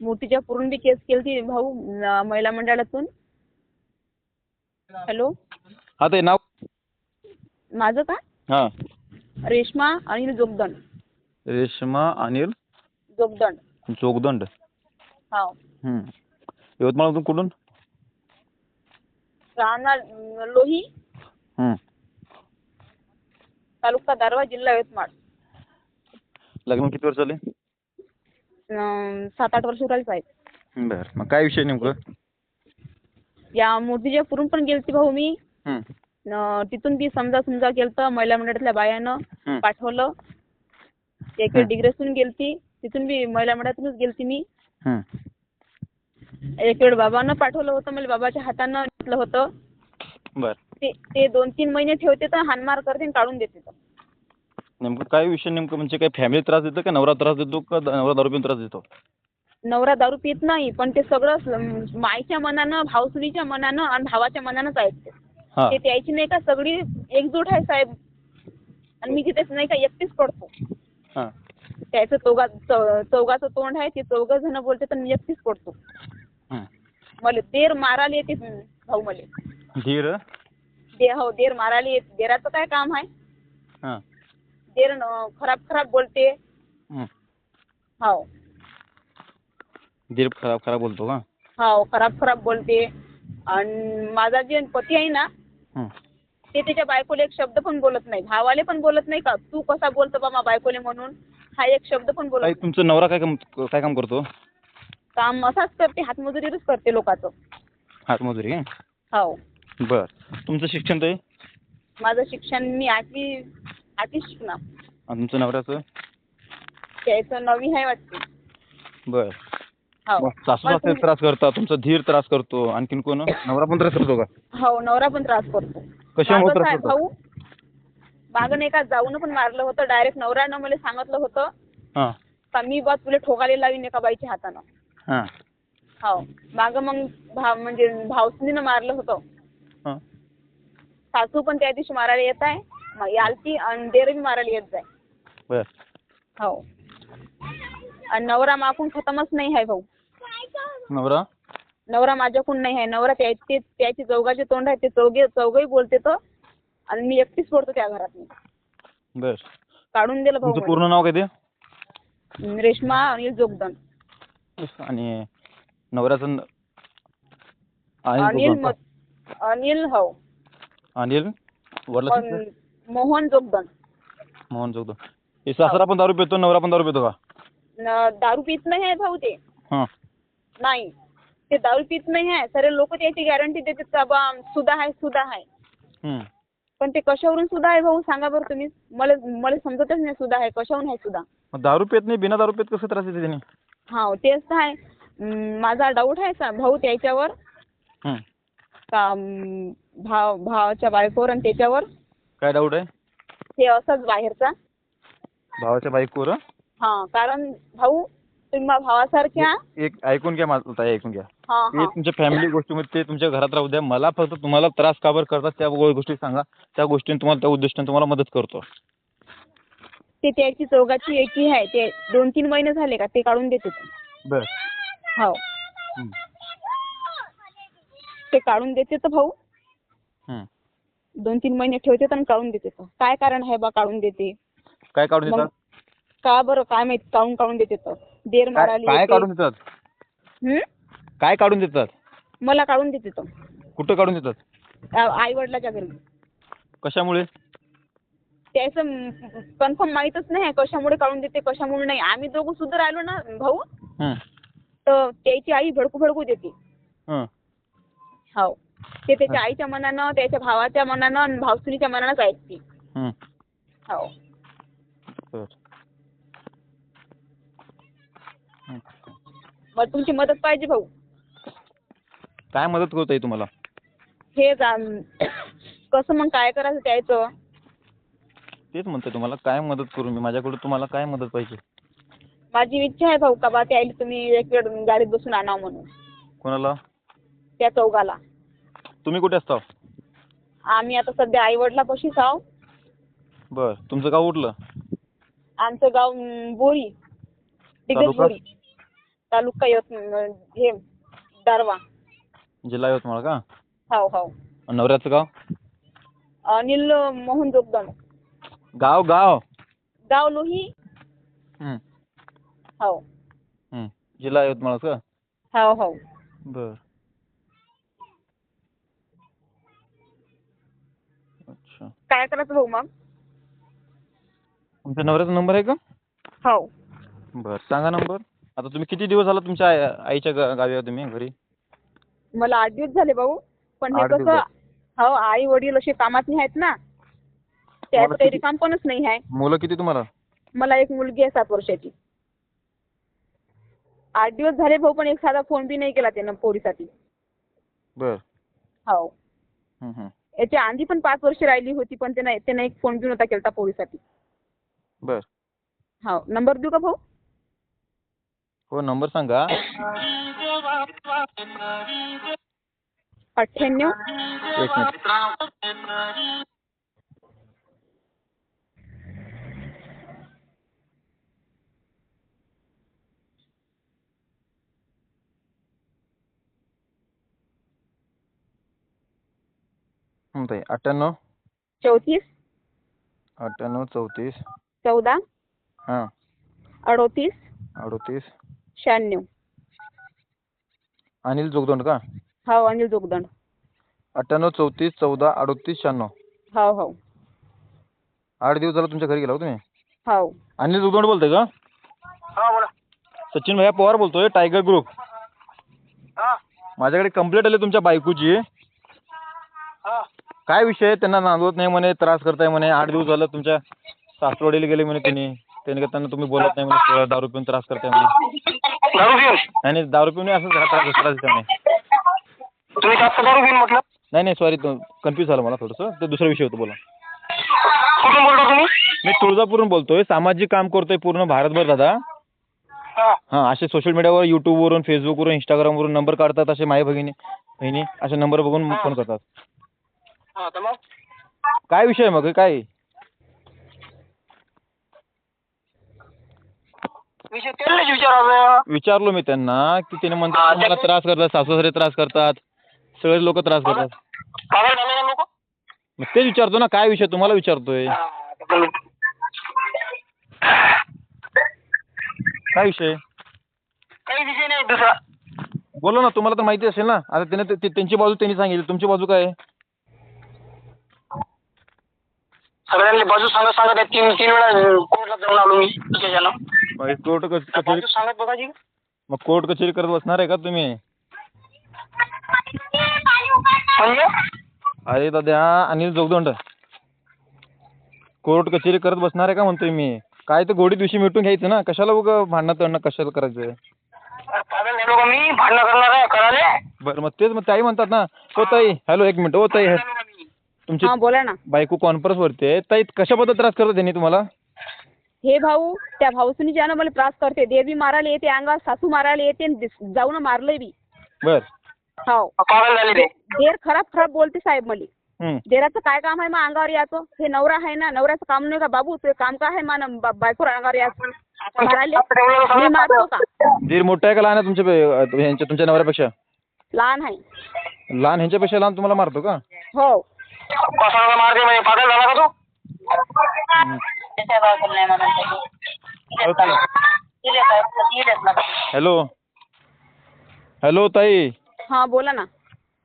मूर्तीच्या पुरून बी केस केली भाऊ महिला मंडळातून. हॅलो. हा ते नाव? माझं का? हा. रेश्मा अनिल जोगदंड. रेश्मा अनिल? जोगदंड. जोगदंड. हा हम्म. यवतमाळमधून कुठून? राहणार अं, लोही. हम्म. तालुका दारवा जिल्हा यवतमाळ. लग्न किती वर्ष झाले? सात आठ वर्ष राहील साहेब बर मग काय विषय नेमकं या पण गेलती भाऊ मी. न तिथून बी समजा समजा केलं महिला मंडळातल्या बायानं. पाठवलं एक हं. डिग्रेसून गेलती तिथून बी महिला मंडळातूनच गेलती मी. एक वेळ बाबानं पाठवलं होतं मला बाबाच्या हातानं घेतलं होतं बर ते ते दोन तीन महिने ठेवते तर हानमार करते आणि काढून देते तर. नेमकं काय विषय नेमकं? म्हणजे काय फॅमिली त्रास देतो का नवरा त्रास देतो का द- नवरा दारू पिऊन त्रास देतो? नवरा दारू पित नाही पण ते सगळं स- माईच्या मनानं भावसुनीच्या मनानं आणि भावाच्या मनानंच ऐकते. हा. ते त्याची नाही का सगळी एकजूट आहे साहेब. आणि मी तिथेच नाही का एकटीच पडतो. हा. त्याचं चौगा चौ- चौगाचं तोंड आहे ते चौघ जण बोलते तर मी एकटीच पडतो. मला देर मारायला येते भाऊ मला. धीर दे हो देर मारायला येते देराचं काय काम आहे? हा. देर न- खराब खराब बोलते. हो धीर खराब खराब बोलतो का? हो खराब खराब बोलते. आणि माझा जे पती आहे ना. ते त्याच्या बायकोला एक शब्द पण बोलत नाही. भावाले पण बोलत नाही का? तू कसा बोलतो बा मा बायकोले म्हणून? हा एक शब्द पण बोलत नाही. तुमचा नवरा काय काम काय काम करतो? काम असाच करते हातमजुरीच करते लोकांचं. हातमजुरी हो बर. तुमचं शिक्षण माझं शिक्षण मी आठवी आठवी शिकणार आणि तुमचं नवऱ्याचं त्याचं नवी आहे वाटते. बर. हो. मग सासू त्रास करतात तुमचा धीर त्रास करतो आणखीन कोण? नवरा पण त्रास करतो का? हो नवरा पण त्रास करतो. कशामुळे मागं त्रास काय करतो? भाऊ मागं नाही का जाऊन पण मारलं होतं डायरेक्ट नवऱ्यानं मला सांगितलं होतं. हां. का मी बा तुला ठोकायला लावीन एका बाईच्या हातानं. हां. हो. मागं मग भाव म्हणजे भावसनीनं मारलं होतं. हां. सासू पण त्या दिवशी मारायला येत आहे. यालती आणि देर बी मारायला येत जाय. बर. हो. आणि नवरा मागून खतमच नाही आहे भाऊ. नवरा? नवरा माझ्याकडून नाही आहे नवरा त्या ते त्याची चौघाचे तोंड आहे. ते चौघे चौघही बोलते तर आणि मी एकटीच पडतो त्या घरात बर. काढून दिलं भाऊ तुमचं पूर्ण नाव काय ते? मला. रेश्मा अनिल जोगदन. आणि नवऱ्याचं न- अनिल? म- अनिल हो. अनिल? मोहन जोगदन. मोहन जोगदंड हे सासरा पण दारू पितो नवरा पण दारू पितो का? न- दारू पित नाही आहे भाऊ ते. हां. नाही. ते दारू पित नाही आहे. सरे लोक त्याची गॅरंटी देतात का बा सुद्धा आहे सुद्धा आहे. हम्म. पण ते कशावरून सुद्धा आहे भाऊ? सांगा बरं तुम्ही. मला मला समजतच नाही सुद्धा आहे. कशावरून आहे सुद्धा मग दारू पित नाही बिना दारू पित कसं त्रास देते त्यांनी? हा तेच तर आहे. अं, माझा डाऊट आहे सा- भाऊ त्याच्यावर. हम्म. का अं, भाव भावाच्या बायकोवर आणि त्याच्यावर? काय डाऊट आहे? हे असंच बाहेरचा. भावाच्या बाईकवर हा? कारण भाऊ तुम्ही मा भावासारख्या एक ऐकून घ्या माझं ताई ऐकून घ्या. हा ते हा तुमच्या फॅमिली गोष्टीमध्ये ते तुमच्या घरात राहू द्या. मला फक्त तुम्हाला त्रास का बरं करतात त्या गो- गोष्टी सांगा. त्या गोष्टीने तुम्हाला त्या उद्दिष्टाने तुम्हाला मदत करतो. ते त्याची चौघाची एकी आहे. ते दोन तीन महिने झाले का? ते काढून देते बर. हो. ते काढून देते तर भाऊ. दोन तीन महिने ठेवते आणि काढून देते काय कारण आहे बा काढून देते? काय काढून मग देतात का बरं काय माहीत? काढून काढून देते देर काय मारायला काय येते. काढून देतात? हं? काय काढून देतात? मला काढून देते तर कुठं काढून देतात? आई वडिलाच्या घरी. कशामुळे? त्याचं कन्फर्म माहीतच नाही कशामुळे काढून देते कशामुळे नाही. आम्ही दोघं सुद्धा राहिलो ना भाऊ हं. तर त्याची आई भडकू भडकू देते. हं. हो. ते त्याच्या आईच्या मनानं त्याच्या भावाच्या मनानं आणि भावसुनीच्या मनानंच ऐकते हं. हो. बर. मग तुमची मदत पाहिजे भाऊ. काय मदत करत आहे तुम्हाला? हे जा- कसं मग काय करायचं त्याचं? तेच म्हणतोय तुम्हाला काय मदत करू मी? माझ्याकडून तुम्हाला काय मदत पाहिजे? माझी इच्छा आहे भाऊ का बा त्याला तुम्ही एक वेळ गाडीत बसून आणा म्हणून. कोणाला? त्या चौघाला. तुम्ही कुठे असता? आम्ही आता सध्या आई वडिलापाशीच आहो बर तुमचं गाव उठलं आमचं गाव अं, बोरी. दिग्गज तालुका? बोरी. तालुका यवत हे दारवा जिल्हा यवतमाळ का? हो हो. आणि नवऱ्याचं गाव? अनिल मोहन जोगदंड गाव गाव? गाव लोही. हं, हो. हं. जिल्हा यवतमाळ का हो हो. बर. अच्छा. काय करायचं भाऊ मग? तुमच्या नवऱ्याचा नंबर आहे का? हो. बर सांगा नंबर. आता तुम्ही किती दिवस झाला तुमच्या आई आईच्या गा- गावी आहे तुम्ही घरी? मला आठ दिवस झाले भाऊ. पण हे आठ दिवस. कसं हो आई वडील असे कामात नाही आहेत ना. त्याचं मला काही किती- काम पणच नाही आहे. मुलं किती तुम्हाला? मला एक मुलगी आहे सात वर्षाची. आठ दिवस झाले भाऊ पण एक साधा फोन बी नाही केला त्यानं पोरीसाठी. बर. हो. हं, हं. याच्या आधी पण पाच वर्ष राहिली होती पण त्यानं त्यानं एक फोन बी नव्हता केला पोरीसाठी. बर. हो नंबर देऊ का भाऊ? हो नंबर सांगा. अठ्ठ्याण्णव. एक मिनिट. हं, ताई अठ्ठ्याण्णव? चौतीस. अठ्ठ्याण्णव चौतीस. चौदा. हां. अडोतीस. अडोतीस. शहाण्णव. अनिल जोगदंड का? हो अनिल जोगदंड. अठ्ठ्याण्णव चौतीस चौदा अडोतीस शहाण्णव. हो हो आठ दिवस झाला तुमच्या घरी गेला हो तुम्ही? हो अनिल जोगदंड बोलतोय का? हा बोला. सचिन भैया पवार बोलतोय टायगर ग्रुप. हा. माझ्याकडे कंप्लेंट आली तुमच्या बायकोची. हा काय विषय आहे? त्यांना नांदवत नाही म्हणे त्रास करताय म्हणे. आठ दिवस झालं तुमच्या सासरवाडीला गेले म्हणे त्यांनी त्यांनी का त्यांना तुम्ही बोलत नाही म्हणे दारू पिऊन त्रास करताय म्हणे. दारू पिऊन नाही नाही दारू पिऊन घरात त्रास त्रास म्हणे तुम्ही जास्त दारू म्हटलं? नाही नाही सॉरी कन्फ्यूज झालं मला थोडंसं. ते दुसरा विषय होता बोला. कुठून बोलता तुम्ही? मी तुळजापूरहून बोलतोय. सामाजिक काम करतोय पूर्ण भारतभर दादा. हा. हां असे सोशल मीडियावर यूट्यूबवरून फेसबुकवरून इंस्टाग्रामवरून नंबर काढतात असे माझ्या भगिनी बहिणी. असे नंबर बघून फोन करतात. मग? काय विषय मग हे काय? विषय त्यांनाच विचारायचं विचारलो मी त्यांना की त्याने हा, म्हणतात मला त्याने- त्रास करतात सासूसारे त्रास करतात सगळे लोक त्रास करतात. पागल झाले का लोक मग तेच विचारतो ना काय विषय तुम्हाला विचारतोय. काय विषय? काही विषय नाही दुसरा. बोला ना तुम्हाला तर माहिती असेल ना आता त्याने ते- ते- त्यांची बाजू त्यांनी सांगितली तुमची बाजू काय आहे? सगळ्यांनी बाजू सांगत सांगत आहे. तीन तीन वेळा कोर्टात जाऊन आलो मी त्याच्यानं. कोर्ट कच- कचेरी बाजू सांगत बघायची मग कोर्ट कचेरी करत बसणार आहे का तुम्ही? म्हणजे? अरे दादा अनिल जोगदंड. कोर्ट कचेरी करत बसणार आहे का म्हणतोय मी? काय तर गोडी दिवशी मिटून घ्यायचं ना? कशाला उगा भांडणं तडणं कशाला करायचं? पागल झालो का मी भांडणं करणार आहे कराले बरं मग तेच मग ताई म्हणतात ना हो ताई हॅलो एक मिनिट हो ताई तुमची हा बोला ना. बायको कॉन्फरन्स वरती आहे. ताई कशाबद्दल त्रास करतात त्यांनी तुम्हाला? हे भाऊ त्या भाऊसनी ज्यानं मला त्रास करते देर बी मारायला येते अंगावर सासू मारायला येते आणि दिस- जाऊन मारलंय बी. बर. हो. पागल झाले ते? देर खराब खराब बोलते साहेब मला. देराचं काय काम आहे मग अंगावर याचं? हे नवरा आहे ना नवऱ्याचं काम नाही का बाबू? ते काम काय आहे मान बायकोर अंगावर याचं? मारायला? मी मारतो का? दीर मोठा आहे का लहान आहे तुमच्या पे- तुमच्या नवऱ्यापेक्षा? लहान आहे. लहान ह्यांच्यापेक्षा लहान तुम्हाला मारतो का? हो. मारते म्हणजे पागल झाला का तू? हं. Hello hello. ताई. हा बोला ना.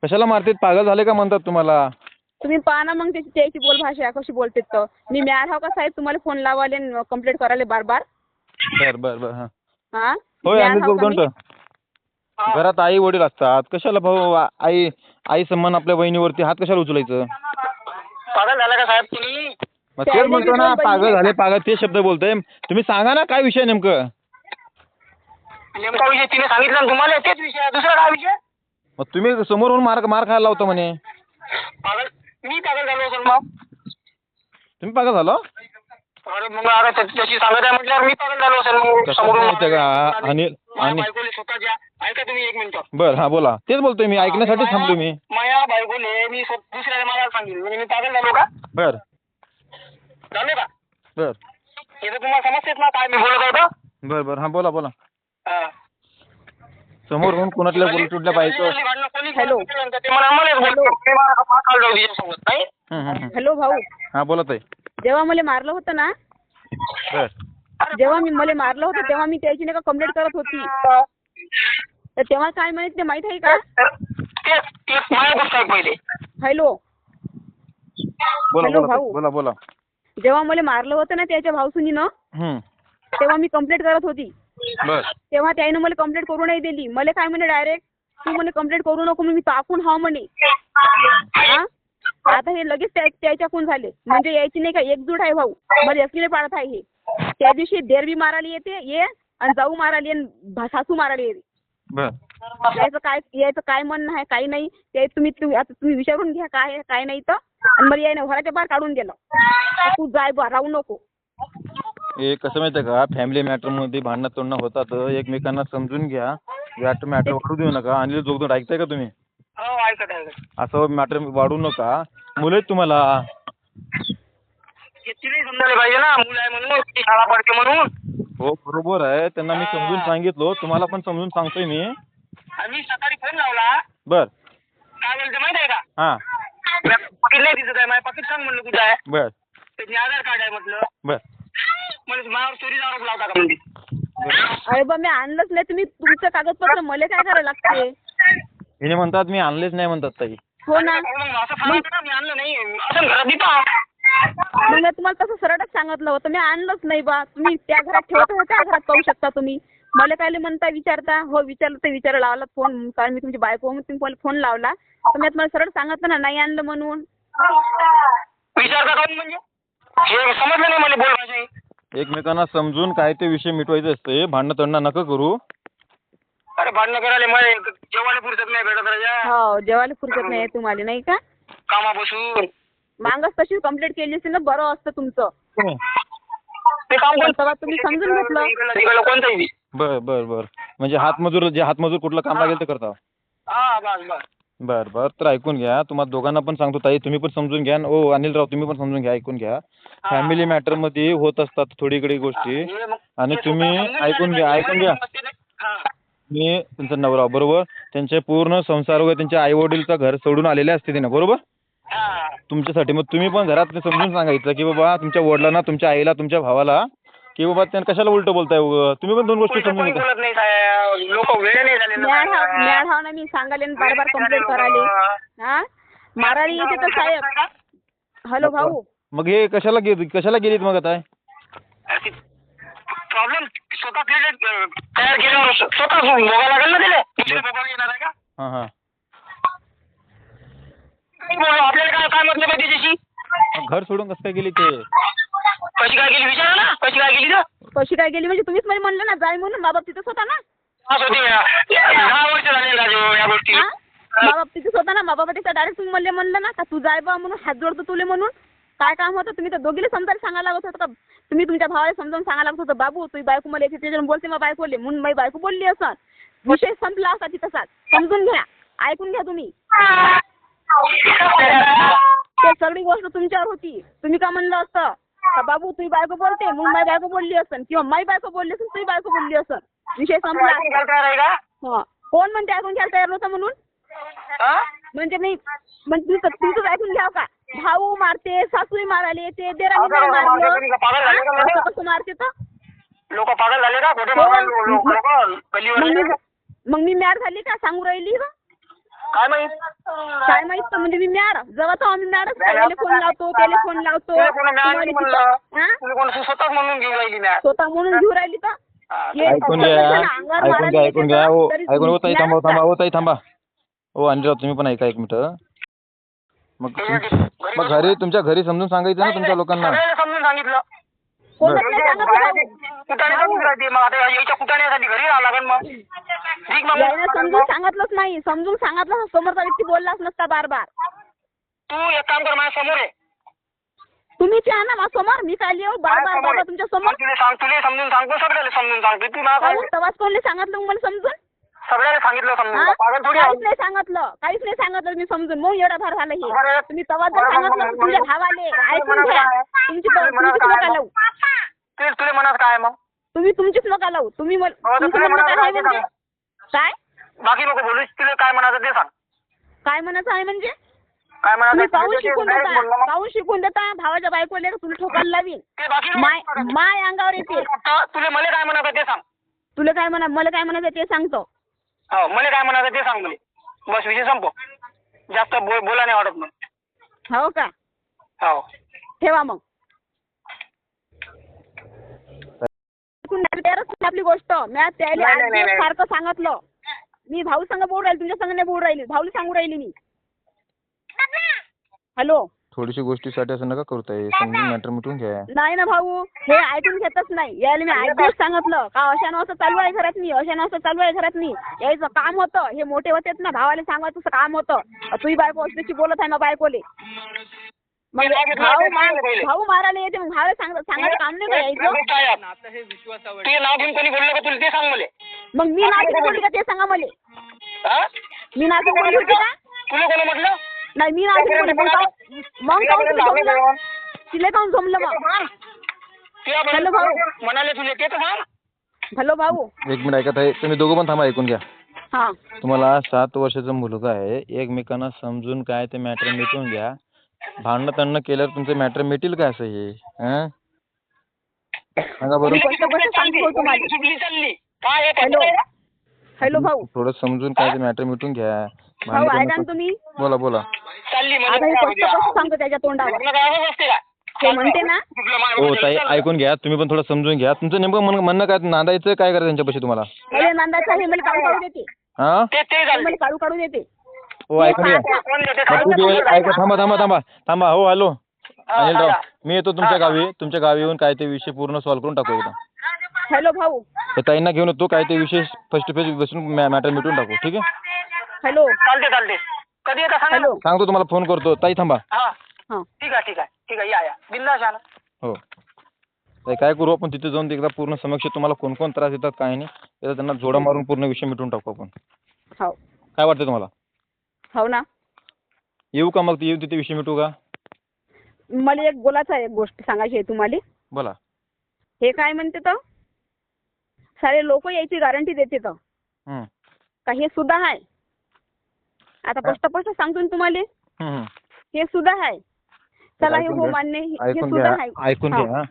कशाला मारतात? पागल झाले का म्हणतात तुम्हाला? तुम्ही पहा ना मग त्याची त्याची बोल भाषा कशी बोलते तर मी मॅर हाव का साहेब? तुम्हाला फोन लावाले कंप्लेंट करायला बार बार बर बर बर हां. हा? होय घरात आई वडील असतात कशाला भाऊ आई आई सन्मान आपल्या बहिणीवरती हात कशाला उचलायचं? पागल झाला का साहेब तुम्ही? मग तेच म्हणतो ना पागल झाले पागल ते शब्द बोलतोय. तुम्ही सांगा ना काय विषय नेमकं? नेमका विषय तिने सांगितलं ना तुम्हाला तेच विषय आहे. दुसरा काय विषय? मग तुम्ही समोरून मार मार खायला लावता म्हणे. पागल मी पागल झालो असेल मग. तुम्ही पागल झालो? अरे मग अरे त्या- त्याची सांगत आहे म्हटल्यावर मी पागल झालो असेल मग कसं समोरून माहिती आहे का अनिल माझ्या आणि बायकोले स्वतःच्या ऐका तुम्ही एक मिनिट. बर हा बोला. तेच बोलतोय मी ऐकण्यासाठी थांबलो मी. माझ्या बायकोले मी स्व- दुसऱ्याला मला सांगितलं. म्हणजे मी पागल झालो का? बर. झालो का? बर. हे तर तुम्हाला समजतेच ना काय मी बोलत आहे तर बर बर हा बोला बोला. हा. समोरून कुणातल्या पोलीस तुटल्या पाहिजे हॅलो. ते मला मलाच बोलतो. मी मला का पाकाला जाऊ तिच्यासोबत, नाही? हं, हं, हं. हॅलो भाऊ. हा बोला ताई. जेव्हा मला मारलं होतं ना बर. जेव्हा मी मला मारलं होतं तेव्हा मी त्याची नाही का कंप्लेंट करत होती. तर तेव्हा काय म्हणत ते माहीत आहे का? पहिले हॅलो. बोला हॅलो, बोला भाऊ. बोला बोला. जेव्हा मला मारलं होतं ना त्याच्या भाऊसुनीनं हं. तेव्हा मी कंप्लेंट करत होती. बर. तेव्हा त्यानं मला कंप्लेंट करू नाही दिली. मला काय म्हणे डायरेक्ट तू म्हणे कंप्लेंट करू नको मी टाकून हा म्हणे. हा? आता हे लगेच त्या त्याच्याकून झाले. म्हणजे यायची नाही का एकजूट आहे भाऊ. मला एकटीने पाडत आहे हे. त्या दिवशी देर बी मारायला येते ये. आणि जाऊ मारायला ये आणि सासू मारायला येते बर. याचं काय याचं काय म्हणणं आहे काही नाही. ते तुम्ही तुम्ही आता तुम्ही विचारून घ्या काय आहे काय नाही तर. आणि मला यायनं घराच्या बाहेर काढून दिलं तर तू जाय बा राहू नको. हे कसं माहितीये का फॅमिली मॅटरमध्ये भांडणं तोडणं होतात. एकमेकांना समजून घ्या. मॅटर मॅटर वाढू देऊ नका. अनिल जोगदोड ऐकताय का तुम्ही? हो ऐकत ऐकत असं मॅटर वाढू नका. मुलं आहेत तुम्हाला. हे तिलाही समजायला पाहिजे ना. मुलं आहे म्हणून ती शाळा पडते म्हणून. हो बरोबर आहे. त्यांना मी समजून सांगितलं. तुम्हाला पण समजून सांगतोय मी. मी सकाळी फोन लावला. बर. काय बोलते माहिती आहे का? हां. पाकिट नाही दिसत आहे माझ्या पाकिट सांग म्हणलं कुठं आहे. बर. त्याची आधार कार्ड आहे म्हटलं. बर. म्हणजे माझ्यावर चोरीचा आरोप लावता का म्हणजे अरे बा मी आणलंच नाही. तुम्ही तुमचं कागदपत्र मला काय करायला लागते? हिने म्हणतात मी आणलेच नाही म्हणतात ताई. हो ना. मग असं ना मी आणलं नाही. असं घरात देतो. मग मी तुम्हाला तसं सरळच सांगितलं होतं. मी आणलंच नाही बा. तुम्ही त्या घरात ठेवत होता त्या घरात पाहू शकता तुम्ही. मला काय म्हणता विचारता? हो विचारलं तर विचार लावला फोन कारण मी तुमची बायको म्हणून तुम्ही मला फोन लावला. तर मी तुम्हाला सरळ सांगितलं ना नाही आणलं म्हणून. विचारता काऊन म्हणजे? हे समजलं नाही मला बोल भाषा एकमेकांना समजून काय ते विषय मिटवायचे असते. भांडणं तोडणं नका करू. अरे भांडणं करायला मला जेवायला पुरत नाही भेटत राजा हो जेवायला फुरकत नाही तुम्हाला नाही का? कामा बसून मागच तशी कंप्लेंट केली असेल ना बरं असतं तुमचं. ते काम पण तेव्हा तुम्ही समजून घेतलं. इकडलं तिकडलं कोणतंही बी. बर बर बर. म्हणजे हातमजूर जे हातमजूर कुठलं काम लागेल ते करता. हा बस बस. बर बर. तर ऐकून घ्या. तुम्हाला दोघांना पण सांगतो ताई तुम्ही पण समजून घ्या. ओ अनिलराव तुम्ही पण समजून घ्या ऐकून घ्या. फॅमिली मॅटरमध्ये होत असतात थोडी इकडे गोष्टी. हे मग- आणि हे तुम्ही स्वतः ऐकून घ्या ऐकून घ्या. हा. मी तुमचा नवरा बरोबर. त्यांचे पूर्ण संसार वगैरे त्यांच्या आई वडीलचं घर सोडून आलेले असते ना बरोबर? हा. तुमच्यासाठी. मग तुम्ही पण घरात समजून सांगायचं की बाबा तुमच्या वडिलांना तुमच्या आईला तुमच्या भावाला की बाबा त्यांना कशाला उलटं बोलताय? तुम्ही पण दोन गोष्टी समजून कोणी घेता बोलत नाही साहेब. लोक वेळ नाही झाले ना मॅड साहेब. मॅड ना मी सांगाले ना बार बार कंप्लेंट करायले. हा? मारायला येते तर साहेब. हॅलो भाऊ. मग हे कशाला गेली कशाला गेलीत मग आता? प्रॉब्लेम स्वतः क्रिएट तयार केल्यावर स्व- स्वतः भोगायला लागेल ना त्याला दुसरे भोगायला येणार आहे का? हां हां. आपल्याला काय काय मतलब आहे त्याच्याशी? मग घर सोडून कसं काय गेली ते? कशी काय गेली? विचारा ना कशी काय गेली तर? कशी काय गेली? म्हणजे तुम्हीच मला म्हणलं ना जाय म्हणून. बाबा तिथंच होता ना. असं होते या- दहा वर्ष झाले राजू या गोष्टी. हा? बाबा तिथंच होता ना. बाबा तिथं डायरेक्ट तुम्ही म्हणले म्हणलं ना का तू जाय बा म्हणून हात जोडतो तुले म्हणून. काय काम होतं? तुम्ही तर दोघीला समजायला सांगायला लागत होतं का? तुम्ही तुमच्या भावाला समजावून सांगायला लागत होतं बाबू तुझी बायको मला येते त्याच्यावर बोलते मग बायकोले म्हणून माझी बायको बोलली असं. विषय संपला असा तिथंच. समजून घ्या. ऐकून घ्या तुम्ही. ते सगळी गोष्ट तुमच्यावर होती. तुम्ही का म्हणलं असतं? का बाबू तुझी बायको बोलते मग माझी बायको बोलली असन. किंवा माझी बायको बोलली असन तुझी बायको बोलली असन. विषय संपला. ऐकून घ्यायला तयार आहे का? हा. कोण म्हणते ऐकून घ्यायला तयार नव्हतं म्हणून? हा? म्हणजे मी म्हणजे तुमचं तुमचंच ऐकून घ्याव का? भाऊ मारते सासूही मारायला येते देराणी का मारलं? असं कसं मारते तर? लोक पागल झाले का खोटे हो. पागल लोक मग गल्लीवर मी मग मी मॅड झाली का? सांगू राहिली का? काय माहीत? काय माहीत तर म्हणजे मी मॅड जेव्हा तो आम्ही मॅडच त्याला फोन लावतो त्याला फोन लावतो. तुम्ही कोणी मॅड नाही तुम्हाला म्हणलं? तिथं- हा? तुम्ही कोण स्वतःच म्हणून घेऊन राहिली मॅड स्वतः म्हणून घेऊ राहिली तर ऐकून घ्या अंगावर ऐकून घ्या ऐकून हो ताई थांबा थांबा. हो ताई थांबा. हो अनिलराव तुम्ही पण ऐका एक मिनिट. मग तुम- मग घरी तुमच्या घरी समजून सांगायचं ना तुमच्या लोकांना? सगळ्याला समजून सांगितलं. समजून राहते मग? आता याच्या कुठाण्यासाठी घरी राहावं लागेल मग. ठीक मग? यायला समजून सांगितलंच नाही. समजून सांगितलं समोरचा व्यक्ती बोललाच नसता बार बार तू एक काम कर माझ्यासमोर आहे तुम्हीच या ना समोर. मी काय लिहू? बार बार बाबा तुमच्यासमोर? तुला सांग तुला समजून सांगतो सगळ्याला समजून सांगतो. तू? सांग तेव्हाच कोणी सांगितलं मग मला समजून? सगळ्याला सांगितलं समजून. हा? पागल थोडी काहीच नाही सांगितलं. काहीच नाही सांगितलं. मी समजून. मग एवढा भार झाला हे. तुम्ही तेव्हा जर सांगितलं तुमच्या भावाले. ऐकून घ्या. तुमची तुमचीच नका लावू तुला मनात काय मग? तुम्ही तुमचीच नका लावू तुम्ही मल- हो, तर तुमचं तुला म्हणणं मनात काय आहे काय म्हणजे? बाकी नको बोलू तुला काय म्हणायचं ते सांग. काय म्हणायचं आहे म्हणजे? काय तुम्ही म्हणायचं पाहून ते शिकून direct देता. मग. पाहून शिकून देता. भावाच्या बायकोले तुला ठोकायला लावीन. ते बाकी नको माय. माय अंगावर येते तुला मला काय म्हणायचं ते सांग. तुला काय म्हणा मला काय म्हणायचं ते सांगतो. हो मला काय म्हणायचं ते सांग मला बस विषय संपव. जास्त बोल बोला नाही वाटत मग. हो का? हो. ठेवा मग. नाही आपली गोष्ट. मी त्याला नाही, आठ नाही, दिवस नाही. सारखं सांगितलं. मी भाऊ संग बोल राहिली तुमच्या संग नाही बोल राहिली. भाऊला सांगू राहिली मी. हॅलो? थोडीशी गोष्टीसाठी असं नका करताय समजून मॅटर मिटून घ्या. नाही ना भाऊ हे ऐकून घेतच नाही. यायला मी आठ दिवस सांगितलं का अशा असं चालू आहे घरात मी अशा असं चालू आहे घरात मी. यायचं काम होतं. हे मोठे होतेत ना भावाला सांगायचं काम होतं. तुझी बायको अशी बोलत आहे ना बायकोले. मग भाऊ पहिले. भाऊ मारायला येते मग भावाला सांग सांगायचं काम नाही का यायचं? गोष्ट आहे यात. ते नाव घेऊन कोणी बोललं का तुला? ते सांग मला. मग मी नाशिक बोलली का ते सांगा मला? हा? मी नाशिक बोलली होती का? तुला कोणी म्हटलं? नाही मी नाशिक बोलली. मग मग काहून तुला जमलं तिला काहून जमलं मग. हॅलो भाऊ. म्हणाले तुला ते तर सांग हॅलो भाऊ. एक मिनिट ऐकत आहे. तुम्ही दोघं पण थांबा ऐकून घ्या. हा. तुम्हाला सात वर्षाचा मुलगा आहे. एकमेकांना समजून काय ते मॅटर मिटवून घ्या. भांडणं तंडणं केल्यावर तुमचं मॅटर मिटेल का असं हे? हं? सांगा बरं. सांगतो तुम्हाला. चुकली चालली. काय आहे? हॅलो? हॅलो भाऊ. थोडं समजून काय मॅटर मिटून घ्या. भाऊ भांडणं ऐका ना तुम्ही? बोला बोला. चालली आता हे म्हणजे सांगतो त्याच्या तोंडावर? ते म्हणते ना. हो ताई ऐकून घ्या. तुम्ही पण थोडं समजून घ्या. तुमचं नेमकं म्हण- म्हणणं काय? नांदायचं काय करायचं त्यांच्यापाशी तुम्हाला? अरे नंदाचा हे मला काढू काढू देते. हा? ते ते हे झालं. मला काढू काढू देते. हो ऐकून घ्या. ऐका थांबा थांबा थांबा. थांबा. हो हॅलो. अनिलराव. मी येतो तुमच्या गावी. तुमच्या गावी येऊन काय ते विषय पूर्ण सॉल्व्ह करून टाकू एकदा. हॅलो भाऊ. तर ताईंना घेऊन येतो काय ते विषय फेस टू फेस बसून मॅटर मिटून टाकू ठीक आहे? हॅलो. चालते चालते. कधी येता सांगा ना. हॅलो. सांगतो तुम्हाला फोन करतो. ताई थांबा. हा. हा. ठीक आहे ठीक आहे. ठीक आहे या या. बिंदास या ना. हो. ताई काय करू आपण? तिथे जाऊन एकदा पूर्ण समक्ष तुम्हाला कोण कोण त्रास देतात काय नाही. एकदा त्यांना जोडा मारून पूर्ण विषय मिटून टाकू आपण. हो. काय वाटतं तुम्हाला? हो ना. येऊ का मग? येऊ तिथे विषय मिटू का? मला एक बोलायचं आहे एक गोष्ट सांगायची आहे तुम्हाला. बोला. हे काय म्हणते तर सारे लोक यायची गॅरंटी देते तर हं. का हे सुद्धा आहे आता स्पष्ट स्पष्ट सांगतो ना तुम्हाला. हं, सुद्धा आहे चला हे हो. मान्य हे- ऐकून सुद्धा आहे ऐकून. घ्या.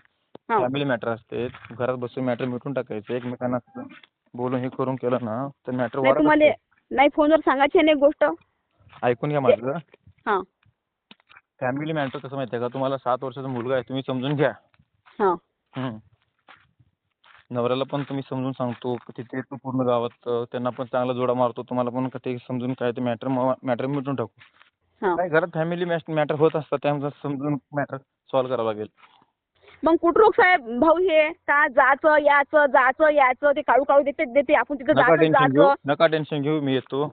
फॅमिली मॅटर असते. घरात बसून मॅटर मिटून टाकायचं. एकमेकांना बोलून हे करून केलं ना तर मॅटर नाही तुम्हाला. नाही फोनवर सांगायची आहे ना एक गोष्ट? ऐकून घ्या माझं. फॅमिली मॅटर कसं माहिती आहे का? तुम्हाला सात वर्षाचा मुलगा आहे. तुम्ही समजून घ्या. नवऱ्याला पण तुम्ही समजून सांगतो तिथे येतो पूर्ण गावात अं, त्यांना पण चांगला जोडा मारतो. तुम्हाला पण ते समजून काय ते मॅटर मॅटर मिटून टाकू. हा. काय घरात फॅमिली मॅटर होत असतात त्यामुळे समजून मॅटर सॉल्व्ह करावं लागेल. मग कुठरोग साहेब भाऊ हे का जायचं याचं जायचं याचं ते काढू काढू देते देते. आपण तिथं नका जायचं टेन्शन घेऊ जायचं नका टेन्शन घेऊ मी येतो.